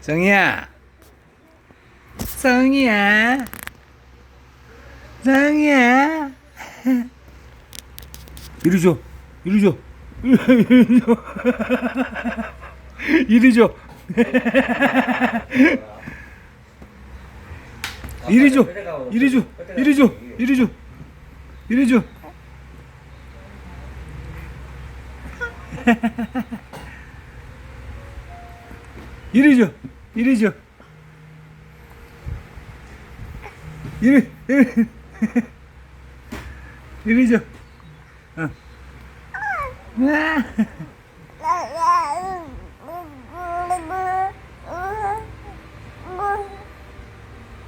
성이야. 성이야. 성이야. 이리 줘. 이리 줘. 이리 줘. 이리 줘. 이리 줘. 이리 줘. 이리 줘. 이리 줘. 이리 줘. 이리 줘. 이리 줘. 이리 이리 이리 줘. 어.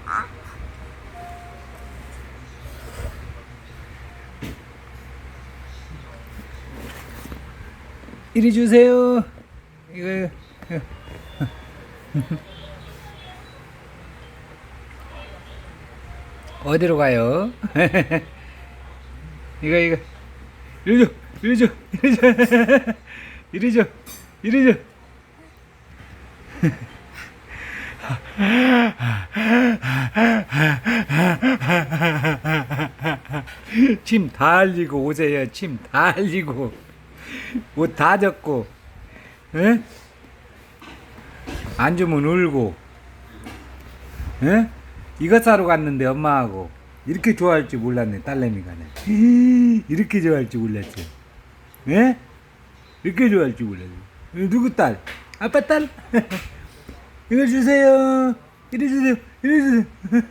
아. 이리 주세요. 이거 이거. 어디로 가요? 이거 이거 이리 줘 이리 줘 이리 줘 이리 줘 이리 줘침다 흘리고 오세요 침 다 흘리고 옷 다 젖고 에? 안 주면 울고 에? 이거 사러 갔는데 엄마하고 이렇게 좋아할 줄 몰랐네 딸내미가 네 이렇게 좋아할 줄 몰랐지 예? 이렇게 좋아할 줄 몰랐네 이거 누구 딸? 아빠 딸? 이거 주세요 이리 주세요 이리 주세요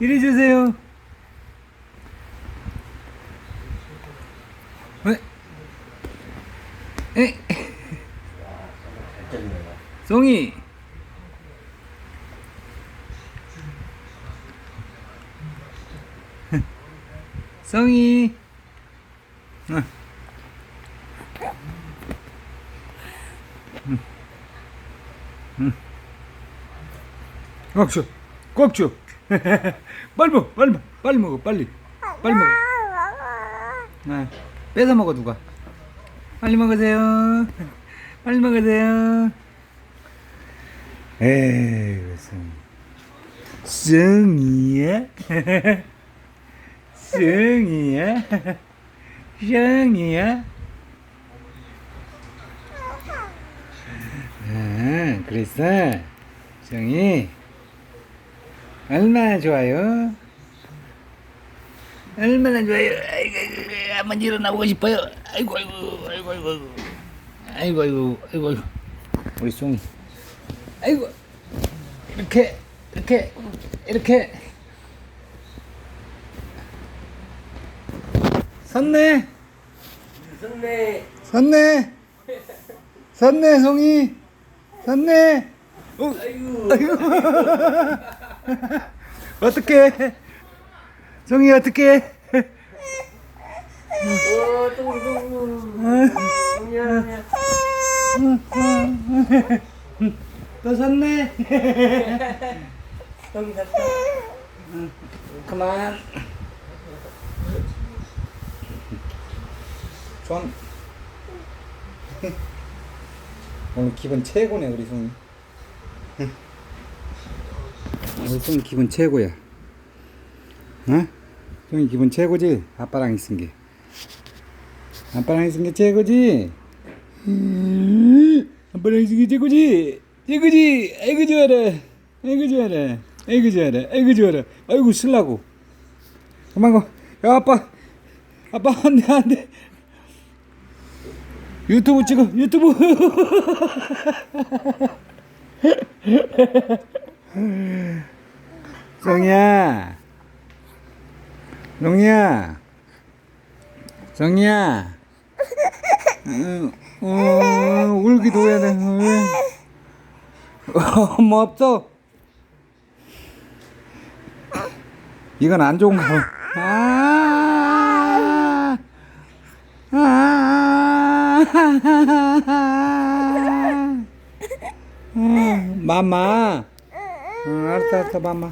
이리 주세요 에? 에? 송이 어. 응. 응. 꽉 줘. 꽉 줘. 빨리 먹어. 빨리 먹어. 빨리 먹어. 빨리. 빨리 먹어. 네. 뺏어 먹어 누가. 빨리 먹으세요. 빨리 먹으세요. 에이, 무슨. 승이야? 승이야? 승이야? 아, 그랬어? 정이 얼마나 좋아요? 얼마나 좋아요? 아이고, 아이고, 한번 일어나보고 싶어요. 아이고, 아이고, 아이고, 아이고, 아이고, 아이고, 아이고, 우리 송이. 아이고, 이렇게, 이렇게, 이렇게. 섰네. 선배 섰네. 섰네, 송이. 섰네. 어, 아이고 아이고. 어떡해. 송이 어떡해. 어 똥똥 미안해 또 섰네. 똥이 샀다 그만. 손. 오늘 기분 최고네 우리 송이. 우리 송이 기분 최고야. 어? 송이 기분 최고지? 아빠랑 있은 게. 아빠랑 있은 게 최고지? 음, 아빠랑 있은 게 최고지? 최고지? 아이고 좋아라. 아이고 좋아라. 아이고 쓸라고. 그만 가. 야 아빠. 아빠 안 돼 안 돼. 유튜브 찍어 유튜브. 성이야. 농이야. 성이야. 어, 어, 울기도 해야 돼. 왜? 엄마 없어. 이건 안 좋은가 봐. 아, 아, 아, 마마. 응, 알았어, 알았어, 마마.